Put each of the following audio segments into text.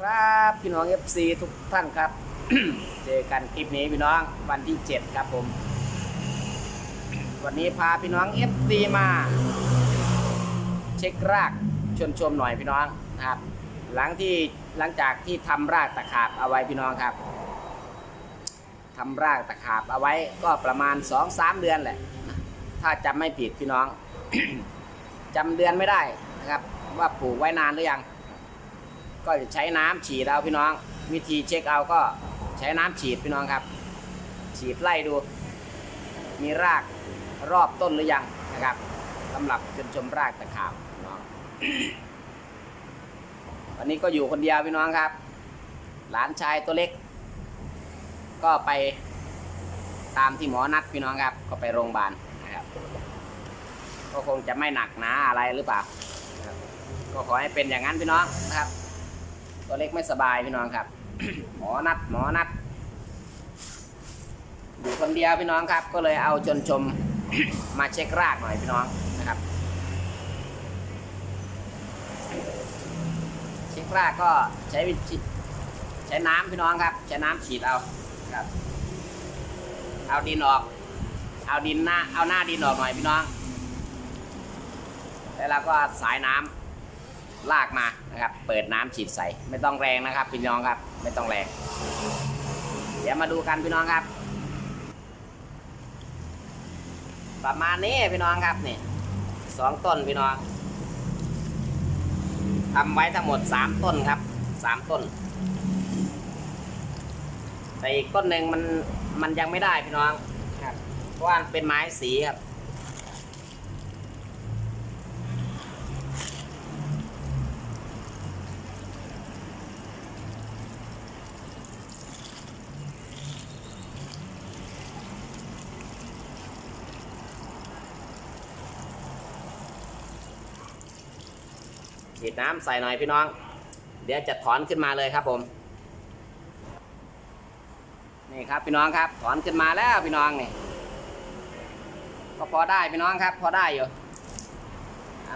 ครับพี่น้อง FC ทุกท่านครับ เจอกันคลิปนี้พี่น้องวันที่ 7 ครับผม วันนี้พาพี่น้อง FC มา เช็ครากชวนชมหน่อยพี่น้องนะครับ หลังที่หลังจากที่ทำรากตะขาบเอาไว้พี่น้องครับทำรากตะขาบเอาไว้ก็ประมาณ 2-3 เดือนแหละ ถ้าจำไม่ผิดพี่น้องจำเดือนไม่ได้นะครับ ว่าปลูกไว้นานหรือยัง ก็จะใช้น้ำฉีดเอาพี่น้อง วิธีเช็คเอาก็ใช้น้ำฉีดพี่น้องครับ ฉีดไล่ดู มีรากรอบต้นหรือยังนะครับสำหรับจนชมรากตะขาบพี่น้องวันนี้ก็อยู่คนเดียวพี่น้องครับ หลานชายตัวเล็ก ก็ไปตามที่หมอนัดพี่น้องครับ ก็ไปโรงพยาบาลนะครับก็คงจะไม่หนักหนาอะไรหรือเปล่าก็ขอให้เป็นอย่างนั้นพี่น้องนะครับ ตัวเล็กไม่สบายพี่น้องครับ หมอนัดหมอนัดอยู่คนเดียวพี่น้องครับ ก็เลยเอาจนชมมาเช็ครากหน่อยพี่น้องนะครับ เช็ครากก็ใช้วิธีใช้น้ำพี่น้องครับ ใช้น้ำฉีดเอาครับ เอาดินออก เอาดินหน้าเอาหน้าดินออกหน่อยพี่น้อง แล้วเราก็สายน้ำ ลากมานะครับ เปิดน้ำฉีดใส่ ไม่ต้องแรงนะครับพี่น้องครับ ไม่ต้องแรง เดี๋ยวมาดูกันพี่น้องครับ ประมาณนี้พี่น้องครับนี่สองต้นพี่น้องทำไว้ทั้งหมดสามต้นครับสามต้น แต่อีกต้นหนึ่งมันมันยังไม่ได้พี่น้องครับเพราะว่าเป็นไม้สีครับ ฉีดน้ำใส่หน่อยพี่น้อง เดี๋ยวจะถอนขึ้นมาเลยครับผม นี่ครับพี่น้องครับ ถอนขึ้นมาแล้วพี่น้องนี่ก็พอได้พี่น้องครับ พอได้อยู่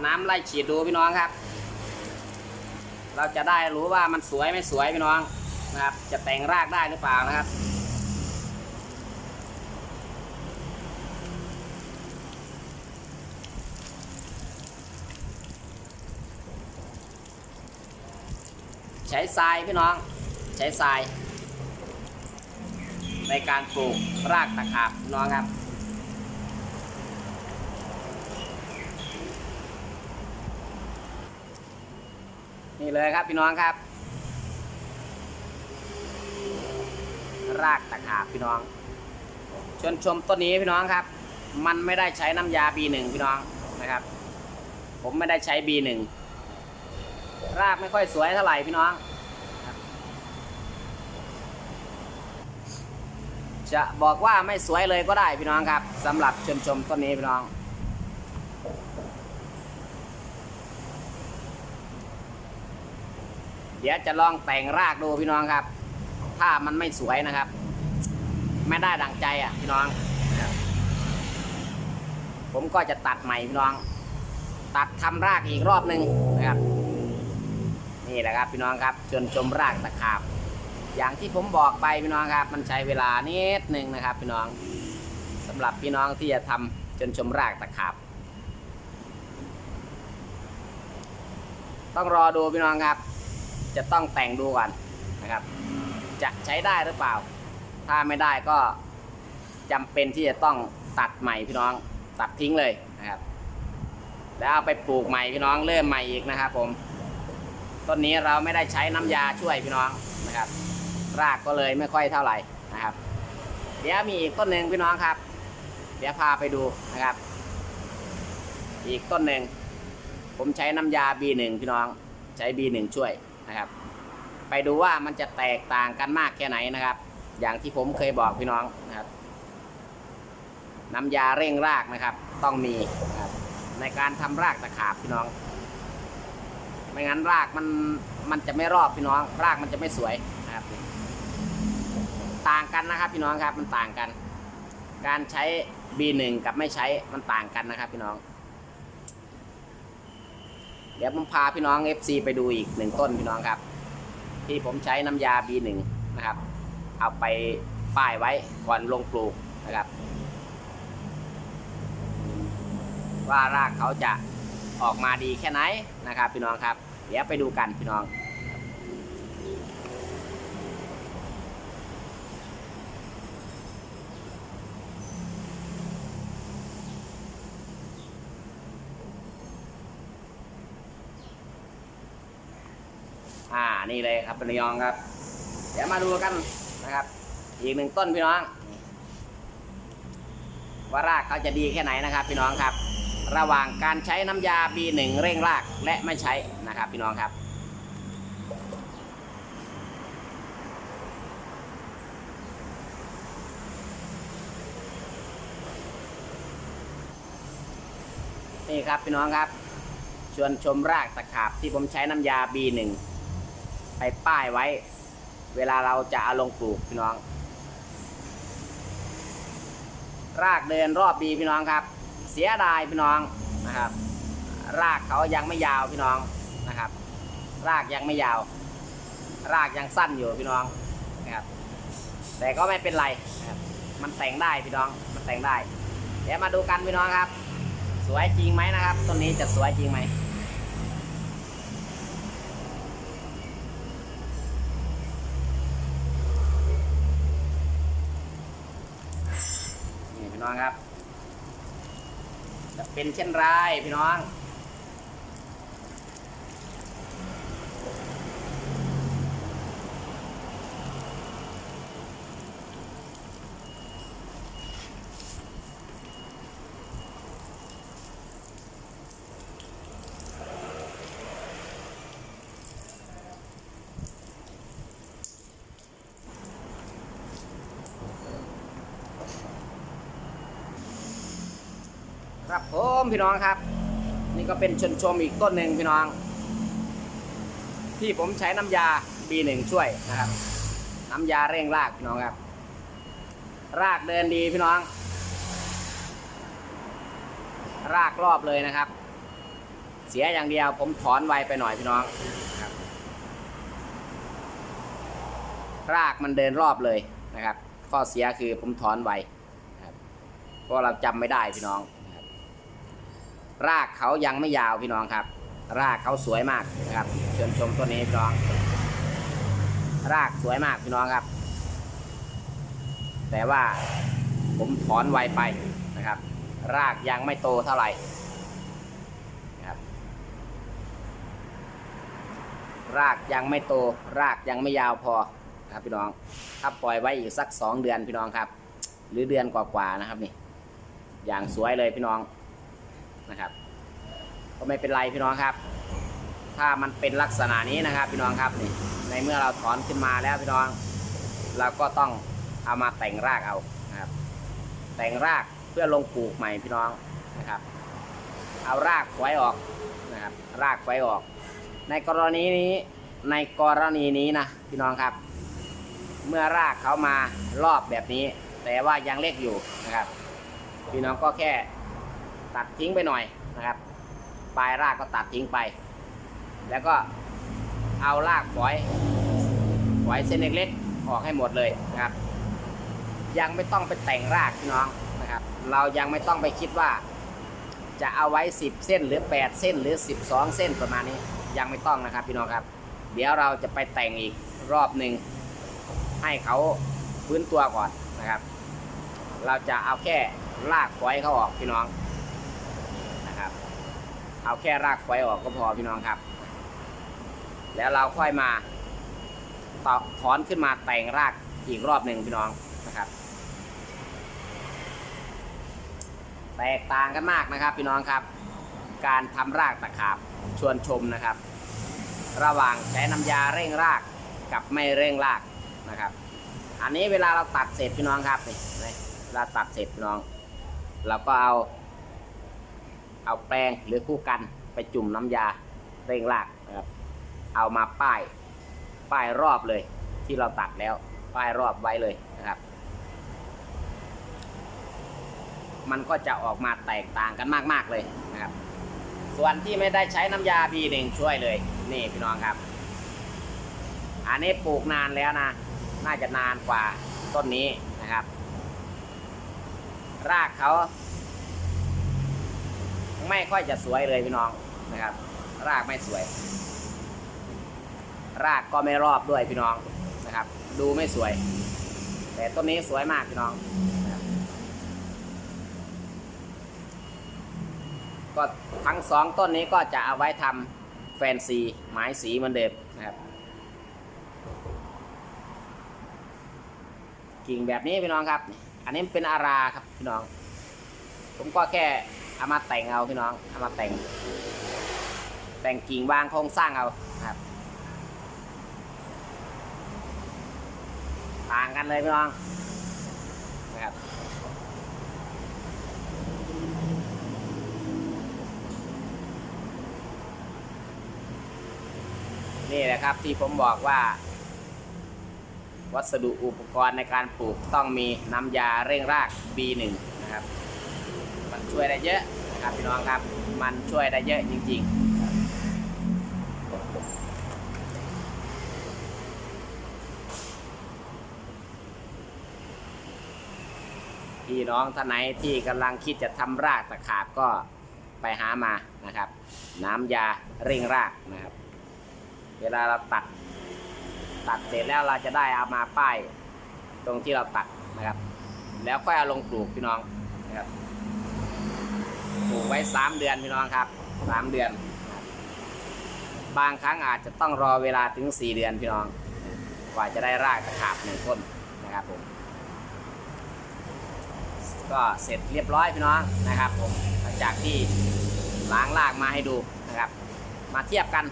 น้ำไล่ฉีดดูพี่น้องครับ เราจะได้รู้ว่ามันสวยไม่สวยพี่น้องนะครับ จะแต่งรากได้หรือเปล่านะครับ ใช้ทรายพี่น้อง ใช้ทราย ในการปลูกรากตะขาบพี่น้องครับ นี่เลยครับพี่น้องครับ รากตะขาบพี่น้องชวนชมต้นนี้พี่น้องครับ มันไม่ได้ใช้น้ำยา B1 พี่น้องนะครับ ผมไม่ได้ใช้ B1 รากไม่ค่อยสวยเท่าไหร่พี่น้อง จะบอกว่าไม่สวยเลยก็ได้พี่น้องครับสำหรับชมชมต้นนี้พี่น้องเดี๋ยวจะลองแต่งรากดูพี่น้องครับ ถ้ามันไม่สวยนะครับ ไม่ได้ดังใจอะพี่น้อง ผมก็จะตัดใหม่พี่น้อง ตัดทำรากอีกรอบหนึ่งนะครับ นี่แหละครับพี่น้องครับจนชมรากตะขาบ อย่างที่ผมบอกไปพี่น้องครับ มันใช้เวลานิดหนึ่งนะครับ พี่น้องสำหรับพี่น้องที่จะทำจนชมรากตะขาบ ต้องรอดูพี่น้องครับ จะต้องแต่งดูก่อนนะครับ จะใช้ได้หรือเปล่า ถ้าไม่ได้ก็จำเป็นที่จะต้องตัดใหม่พี่น้องตัดทิ้งเลยนะครับ แล้วเอาไปปลูกใหม่พี่น้องเริ่มใหม่อีกนะครับผม ต้นนี้เราไม่ได้ใช้น้ำยาช่วยพี่น้องนะครับ รากก็เลยไม่ค่อยเท่าไหร่นะครับ เดี๋ยวมีอีกต้นหนึ่งพี่น้องครับ เดี๋ยวพาไปดูนะครับ อีกต้นหนึ่งผมใช้น้ำยา B1 พี่น้องใช้ B1 ช่วยนะครับ ไปดูว่ามันจะแตกต่างกันมากแค่ไหนนะครับ อย่างที่ผมเคยบอกพี่น้องนะครับ น้ำยาเร่งรากนะครับ ต้องมีนะครับในการทำรากตะขาบพี่น้อง ไม่งั้นรากมันมันจะไม่รอบพี่น้อง รากมันจะไม่สวยนะครับ ต่างกันนะครับ พี่น้องครับมันต่างกัน การใช้ B1 กับไม่ใช้มันต่างกันนะครับพี่น้อง เดี๋ยวผมพาพี่น้อง FC ไปดูอีกหนึ่งต้นพี่น้องครับ ที่ผมใช้น้ำยา B1 นะครับ เอาไปป้ายไว้ก่อนลงปลูกนะครับ ว่ารากเขาจะ ออกมาดีแค่ไหนนะครับพี่น้องครับ เดี๋ยวไปดูกันพี่น้องอ่านี่เลยครับเป็นยองครับ เดี๋ยวมาดูกันนะครับ อีกหนึ่งต้นพี่น้อง ว่ารากเขาจะดีแค่ไหนนะครับ พี่น้องครับ ระหว่างการใช้น้ำยา B1 เร่งรากและไม่ใช้นะครับพี่น้องครับ นี่ครับพี่น้องครับ ชวนชมรากตะขาบที่ผมใช้น้ำยา B1 ไปป้ายไว้ เวลาเราจะเอาลงปลูกพี่น้อง รากเดินรอบดีพี่น้องครับ สียดายพี่น้องนะครับ รากเขายังไม่ยาวพี่น้องนะครับ รากยังไม่ยาว รากยังสั้นอยู่พี่น้องนะครับ แต่ก็ไม่เป็นไรนะครับมันแต่งได้พี่น้องมันแต่งได้ เดี๋ยวมาดูกันพี่น้องครับ สวยจริงไหมนะครับต้นนี้จะสวยจริงไหมนี่พี่น้องครับ จะเป็นเช่นไรพี่น้อง ครับผมพี่น้องครับ นี่ก็เป็นชนชมอีกต้นหนึ่งพี่น้อง ที่ผมใช้น้ำยา B1 ช่วยนะครับ น้ำยาเร่งรากพี่น้องครับ รากเดินดีพี่น้อง รากรอบเลยนะครับ เสียอย่างเดียวผมถอนไวไปหน่อยพี่น้องครับ รากมันเดินรอบเลยนะครับ ข้อเสียคือผมถอนไวครับเพราะเราจำไม่ได้พี่น้อง รากเขายังไม่ยาวพี่น้องครับ รากเขาสวยมากนะครับเชิญชมต้นนี้พี่น้อง รากสวยมากพี่น้องครับ แต่ว่าผมถอนไวไปนะครับ รากยังไม่โตเท่าไหร่นะครับรากยังไม่โต รากยังไม่ยาวพอครับพี่น้องถ้าปล่อยไว้อีกสักสองเดือนพี่น้องครับ หรือเดือนกว่าๆนะครับนี่ อย่างสวยเลยพี่น้อง นะครับ ก็ไม่เป็นไรพี่น้องครับ ถ้ามันเป็นลักษณะนี้นะครับ พี่น้องครับนี่ในเมื่อเราถอนขึ้นมาแล้วพี่น้อง เราก็ต้องเอามาแต่งรากเอานะครับ แต่งรากเพื่อลงปลูกใหม่พี่น้องนะครับ เอารากไว้ออกนะครับ รากไว้ออก ในกรณีนี้ในกรณีนี้นะพี่น้องครับ เมื่อรากเขามารอบแบบนี้ แต่ว่ายังเล็กอยู่นะครับ พี่น้องก็แค่ ตัดทิ้งไปหน่อยนะครับ ปลายรากก็ตัดทิ้งไป แล้วก็เอารากฝอยฝอยเส้นเล็กๆออกให้หมดเลยนะครับ ยังไม่ต้องไปแต่งรากพี่น้องนะครับ เรายังไม่ต้องไปคิดว่า จะเอาไว้ 10 เส้นหรือ 8 เส้นหรือ 12 เส้นประมาณนี้ยังไม่ต้องนะครับพี่น้องครับ เดี๋ยวเราจะไปแต่งอีกรอบหนึ่งให้เขาฟื้นตัวก่อนนะครับ เราจะเอาแค่รากฝอยเขาออกพี่น้อง เอาแค่รากฝอออกก็พอพี่น้องครับ แล้วเราค่อยมาต่อถอนขึ้นมาแต่งรากอีกรอบหนึ่งพี่น้องนะครับ แตกต่างกันมากนะครับ พี่น้องครับ การทำรากตะขาบชวนชมนะครับ ระหว่างใช้น้ำยาเร่งรากกับไม่เร่งรากนะครับ อันนี้เวลาเราตัดเสร็จพี่น้องครับนี่นี่เวลาตัดเสร็จพี่น้อง เราก็เอา เอาแปรงหรือคู่กันไปจุ่มน้ำยาเร่งรากนะครับเอามาป้ายป้ายรอบเลย ที่เราตัดแล้ว ป้ายรอบไว้เลยนะครับ มันก็จะออกมาแตกต่างกันมาก ๆเลยนะครับ ส่วนที่ไม่ได้ใช้น้ำยา B1 ช่วยเลย นี่พี่น้องครับ อันนี้ปลูกนานแล้วนะ น่าจะนานกว่าต้นนี้นะครับ รากเขา ไม่ค่อยจะสวยเลยพี่น้องนะครับ รากไม่สวย รากก็ไม่รอบด้วยพี่น้องนะครับ ดูไม่สวย แต่ต้นนี้สวยมากพี่น้อง ก็ทั้งสองต้นนี้ก็จะเอาไว้ทำแฟนซีไม้สีเหมือนเดิมนะครับกิ่งแบบนี้พี่น้องครับ อันนี้เป็นอาราครับพี่น้อง ผมก็แค่ เอามาแต่งเอาพี่น้องเอามาแต่ง แต่งกิ่งวางโครงสร้างเอาครับ ต่างกันเลยพี่น้องนะครับนี่แหละครับที่ผมบอกว่า วัสดุอุปกรณ์ในการปลูกต้องมีน้ำยาเร่งราก B1 นะครับมัน ช่วยได้เยอะนะครับพี่น้องครับ มันช่วยได้เยอะจริงๆ พี่น้องท่านไหนที่กำลังคิดจะทำรากตะขาบก็ไปหามานะครับ น้ำยาเร่งรากนะครับ เวลาเราตัด ตัดเสร็จแล้วเราจะได้เอามาป้ายตรงที่เราตัดนะครับ แล้วค่อยเอาลงปลูกพี่น้องนะครับ ปลูกไว้สามเดือนพี่น้องครับสามเดือน บางครั้งอาจจะต้องรอเวลาถึงสี่เดือนพี่น้อง กว่าจะได้รากตะขาบหนึ่งต้นนะครับผม ก็เสร็จเรียบร้อยพี่น้องนะครับผมหลังจากที่ล้างรากมาให้ดูนะครับ มาเทียบกัน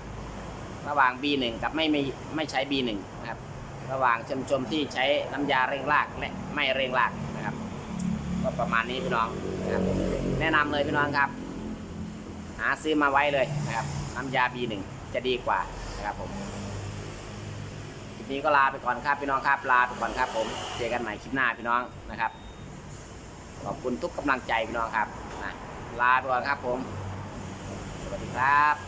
ระหว่าง B1 กับไม่ไม่ไม่ใช้ B1 นะครับ ระหว่างชมชมที่ใช้น้ำยาเร่งรากและไม่เร่งรากนะครับ ก็ประมาณนี้พี่น้อง ครับแนะนำเลยพี่น้องครับ หาซื้อมาไว้เลยนะครับน้ำยา B1 จะดีกว่านะครับผมคลิปนี้ก็ลาไปก่อนครับพี่น้องครับลาไปก่อนครับ ผมเจอกันใหม่คลิปหน้าพี่น้องนะครับขอบคุณทุกกำลังใจพี่น้องครับนะลาไปก่อนครับผม สวัสดีครับ